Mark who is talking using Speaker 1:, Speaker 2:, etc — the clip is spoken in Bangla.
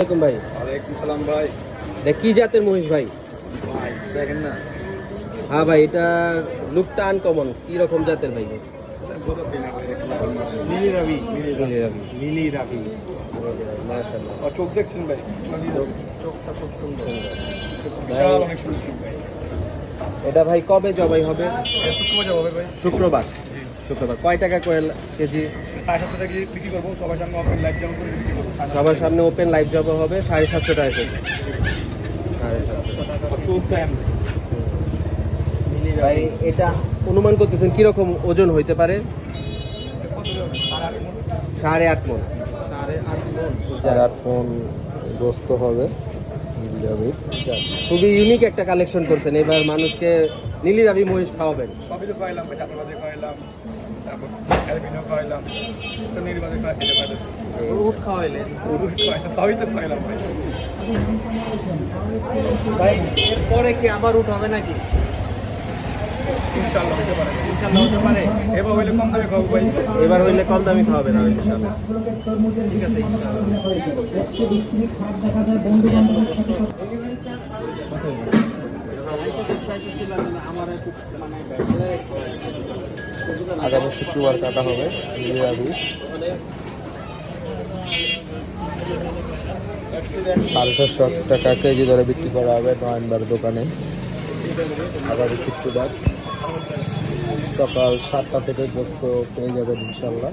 Speaker 1: আসসালামাইকুম ভাই।
Speaker 2: ওয়ালাইকুম সালাম ভাই।
Speaker 1: এটা কি জাতের মহিষ ভাই?
Speaker 2: ভাই দেখেন না।
Speaker 1: হ্যাঁ ভাই এটা লুকটা আনকমন কি রকম জাতের ভাই?
Speaker 2: নীলি রাবি
Speaker 1: নীলি রাবি।
Speaker 2: নীলি রাবি।
Speaker 1: মাশাআল্লাহ।
Speaker 2: চোখ দেখছেন ভাই? চোখটা খুব সুন্দর। বিশাল অনেক সুন্দর চোখ ভাই।
Speaker 1: এটা ভাই কবে জবাই হবে?
Speaker 2: শুক্রবার যাব ভাই।
Speaker 1: শুক্রবার। শুক্রবার কয় টাকা করে কেজি?
Speaker 2: সাড়ে সাতশো টাকা সবার সামনে
Speaker 1: ওপেন লাইভ জবা হবে সাড়ে সাতশো টাকা কেজি। ভাই এটা অনুমান করতেছেন কীরকম ওজন হইতে পারে?
Speaker 2: সাড়ে আট মণ।
Speaker 1: সাড়ে আট মন।
Speaker 2: সাড়ে আট
Speaker 3: মন গোস্ত হবে।
Speaker 1: খুবই ইউনিক একটা কালেকশন করছেন। এবার মানুষকে নীলি রাবি মহিষ খাওয়াবেন।
Speaker 2: সবই তো খাইলাম খাইলাম তারপর তো
Speaker 1: উট খাওয়াইলেন।
Speaker 2: সবই তো খাইলাম ভাই।
Speaker 1: ভাই এরপরে কি আবার উঠ হবে নাকি?
Speaker 2: ইনশাল্লাহ হতে পারে
Speaker 1: ইনশাল্লাহ হতে পারে।
Speaker 2: এবার হইলে কম দামে খাব ভাই।
Speaker 1: এবার হইলে কম দামি খাওয়াবেন আর ইনশাল্লাহ।
Speaker 2: ঠিক আছে
Speaker 3: আগামী শুক্রবার কাটা হবে সাড়ে চারশো টাকা কেজি ধরে বিক্রি করা হবে নয়নবার দোকানে। আগামী শুক্রবার। সকাল সাতটা থেকে বস্তু পেয়ে যাবেন ইনশাল্লাহ।